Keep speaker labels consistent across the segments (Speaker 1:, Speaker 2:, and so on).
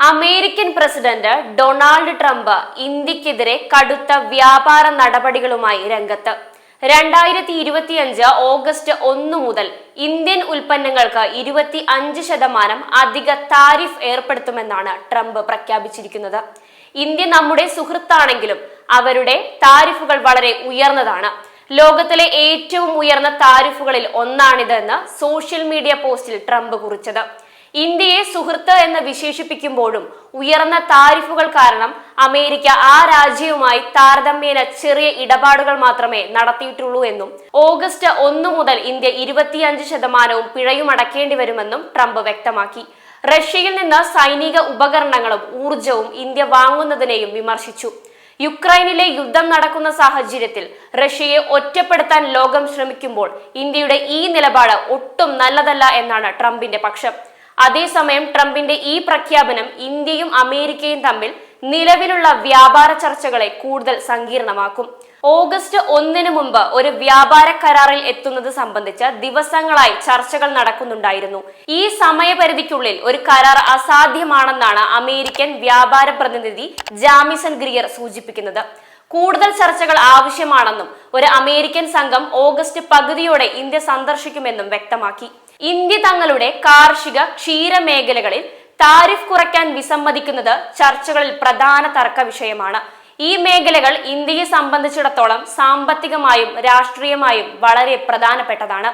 Speaker 1: American president Donald Trump ഇന്ത്യക്കെതിരെ കടുത്ത വ്യാപാര നടപടികളുമായി രംഗത്ത്. രണ്ടായിരത്തി ഇരുപത്തിയഞ്ച് ഓഗസ്റ്റ് ഒന്ന് മുതൽ ഇന്ത്യൻ ഉൽപ്പന്നങ്ങൾക്ക് ഇരുപത്തി അഞ്ച് ശതമാനം അധിക താരിഫ് ഏർപ്പെടുത്തുമെന്നാണ് ട്രംപ് പ്രഖ്യാപിച്ചിരിക്കുന്നത്. ഇന്ത്യ നമ്മുടെ സുഹൃത്താണെങ്കിലും അവരുടെ താരിഫുകൾ വളരെ ഉയർന്നതാണ്. ലോകത്തിലെ ഏറ്റവും ഉയർന്ന താരിഫുകളിൽ ഒന്നാണിതെന്ന് സോഷ്യൽ മീഡിയ പോസ്റ്റിൽ ട്രംപ് കുറിച്ചത്. ഇന്ത്യയെ സുഹൃത്ത് എന്ന് വിശേഷിപ്പിക്കുമ്പോഴും ഉയർന്ന താരിഫുകൾ കാരണം അമേരിക്ക ആ രാജ്യവുമായി താരതമ്യേന ചെറിയ ഇടപാടുകൾ മാത്രമേ നടത്തിയിട്ടുള്ളൂ എന്നും ഓഗസ്റ്റ് ഒന്നു മുതൽ ഇന്ത്യ ഇരുപത്തിയഞ്ച് ശതമാനവും പിഴയും അടക്കേണ്ടി വരുമെന്നും ട്രംപ് വ്യക്തമാക്കി. റഷ്യയിൽ നിന്ന് സൈനിക ഉപകരണങ്ങളും ഊർജവും ഇന്ത്യ വാങ്ങുന്നതിനെയും വിമർശിച്ചു. യുക്രൈനിലെ യുദ്ധം നടക്കുന്ന സാഹചര്യത്തിൽ റഷ്യയെ ഒറ്റപ്പെടുത്താൻ ലോകം ശ്രമിക്കുമ്പോൾ ഇന്ത്യയുടെ ഈ നിലപാട് ഒട്ടും നല്ലതല്ല എന്നാണ് ട്രംപിന്റെ പക്ഷം. അതേസമയം ട്രംപിന്റെ ഈ പ്രഖ്യാപനം ഇന്ത്യയും അമേരിക്കയും തമ്മിൽ നിലവിലുള്ള വ്യാപാര ചർച്ചകളെ കൂടുതൽ സങ്കീർണമാക്കും. ഓഗസ്റ്റ് ഒന്നിന് മുമ്പ് ഒരു വ്യാപാര കരാറിൽ എത്തുന്നത് സംബന്ധിച്ച് ദിവസങ്ങളായി ചർച്ചകൾ നടക്കുന്നുണ്ടായിരുന്നു. ഈ സമയപരിധിക്കുള്ളിൽ ഒരു കരാർ അസാധ്യമാണെന്നാണ് അമേരിക്കൻ വ്യാപാര പ്രതിനിധി ജാമിസൺ ഗ്രിയർ സൂചിപ്പിക്കുന്നത്. കൂടുതൽ ചർച്ചകൾ ആവശ്യമാണെന്നും ഒരു അമേരിക്കൻ സംഘം ഓഗസ്റ്റ് പകുതിയോടെ ഇന്ത്യ സന്ദർശിക്കുമെന്നും വ്യക്തമാക്കി. ഇന്ത്യ തങ്ങളുടെ കാർഷിക ക്ഷീര മേഖലകളിൽ താരിഫ് കുറയ്ക്കാൻ വിസമ്മതിക്കുന്നത് ചർച്ചകളിൽ പ്രധാന തർക്ക വിഷയമാണ്. ഈ മേഖലകൾ ഇന്ത്യയെ സംബന്ധിച്ചിടത്തോളം സാമ്പത്തികമായും രാഷ്ട്രീയമായും വളരെ പ്രധാനപ്പെട്ടതാണ്.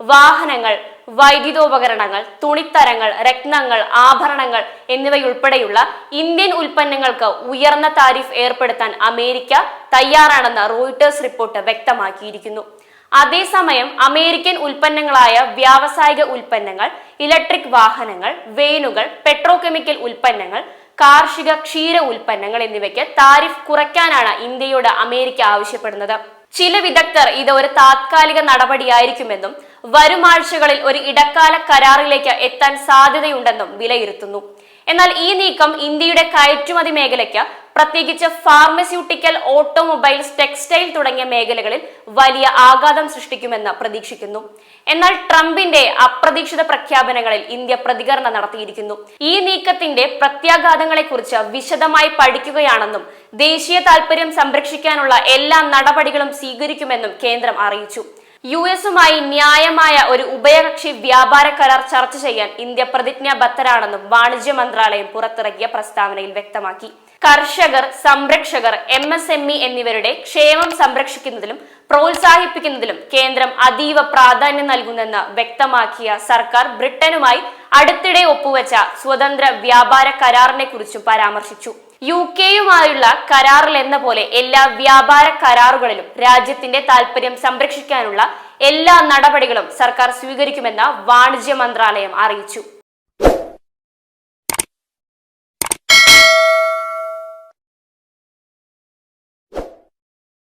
Speaker 1: വാഹനങ്ങൾ വൈദ്യുതോപകരണങ്ങൾ തുണിത്തരങ്ങൾ രത്നങ്ങൾ ആഭരണങ്ങൾ എന്നിവയുൾപ്പെടെയുള്ള ഇന്ത്യൻ ഉൽപ്പന്നങ്ങൾക്ക് ഉയർന്ന താരിഫ് ഏർപ്പെടുത്താൻ അമേരിക്ക തയ്യാറാണെന്ന് റോയിട്ടേഴ്സ് റിപ്പോർട്ട് വ്യക്തമാക്കിയിരിക്കുന്നു. അതേസമയം അമേരിക്കൻ ഉൽപ്പന്നങ്ങളായ വ്യാവസായിക ഉൽപ്പന്നങ്ങൾ ഇലക്ട്രിക് വാഹനങ്ങൾ വെയിനുകൾ പെട്രോകെമിക്കൽ ഉൽപ്പന്നങ്ങൾ കാർഷിക ക്ഷീര ഉൽപ്പന്നങ്ങൾ എന്നിവയ്ക്ക് താരിഫ് കുറയ്ക്കാനാണ് ഇന്ത്യയോട് അമേരിക്ക ആവശ്യപ്പെടുന്നത്. ചില വിദഗ്ധർ ഇത് ഒരു താത്കാലിക നടപടിയായിരിക്കുമെന്നും വരും ആഴ്ചകളിൽ ഒരു ഇടക്കാല കരാറിലേക്ക് എത്താൻ സാധ്യതയുണ്ടെന്നും വിലയിരുത്തുന്നു. എന്നാൽ ഈ നീക്കം ഇന്ത്യയുടെ കയറ്റുമതി മേഖലയ്ക്ക് പ്രത്യേകിച്ച് ഫാർമസ്യൂട്ടിക്കൽ ഓട്ടോമൊബൈൽസ് ടെക്സ്റ്റൈൽ തുടങ്ങിയ മേഖലകളിൽ വലിയ ആഘാതം സൃഷ്ടിക്കുമെന്ന് പ്രതീക്ഷിക്കുന്നു. എന്നാൽ ട്രംപിന്റെ അപ്രതീക്ഷിത പ്രഖ്യാപനങ്ങളിൽ ഇന്ത്യ പ്രതികരണം നടത്തിയിരിക്കുന്നു. ഈ നീക്കത്തിന്റെ പ്രത്യാഘാതങ്ങളെക്കുറിച്ച് വിശദമായി പഠിക്കുകയാണെന്നും ദേശീയ താൽപര്യം സംരക്ഷിക്കാനുള്ള എല്ലാ നടപടികളും സ്വീകരിക്കുമെന്നും കേന്ദ്രം അറിയിച്ചു. യു എസുമായി ന്യായമായ ഒരു ഉഭയകക്ഷി വ്യാപാര കരാർ ചർച്ച ചെയ്യാൻ ഇന്ത്യ പ്രതിജ്ഞാബദ്ധരാണെന്നും വാണിജ്യ മന്ത്രാലയം പുറത്തിറക്കിയ പ്രസ്താവനയിൽ വ്യക്തമാക്കി. കർഷകർ സംരക്ഷകർ എം എസ് എം ഇ എന്നിവരുടെ ക്ഷേമം സംരക്ഷിക്കുന്നതിലും പ്രോത്സാഹിപ്പിക്കുന്നതിലും കേന്ദ്രം അതീവ പ്രാധാന്യം നൽകുന്നെന്ന് വ്യക്തമാക്കിയ സർക്കാർ ബ്രിട്ടനുമായി അടുത്തിടെ ഒപ്പുവെച്ച സ്വതന്ത്ര വ്യാപാര കരാറിനെ കുറിച്ചും പരാമർശിച്ചു. യു കെയുമായുള്ള കരാറിൽ എന്ന പോലെ എല്ലാ വ്യാപാര കരാറുകളിലും രാജ്യത്തിന്റെ താൽപര്യം സംരക്ഷിക്കാനുള്ള എല്ലാ നടപടികളും സർക്കാർ സ്വീകരിക്കുമെന്ന് വാണിജ്യ മന്ത്രാലയം അറിയിച്ചു.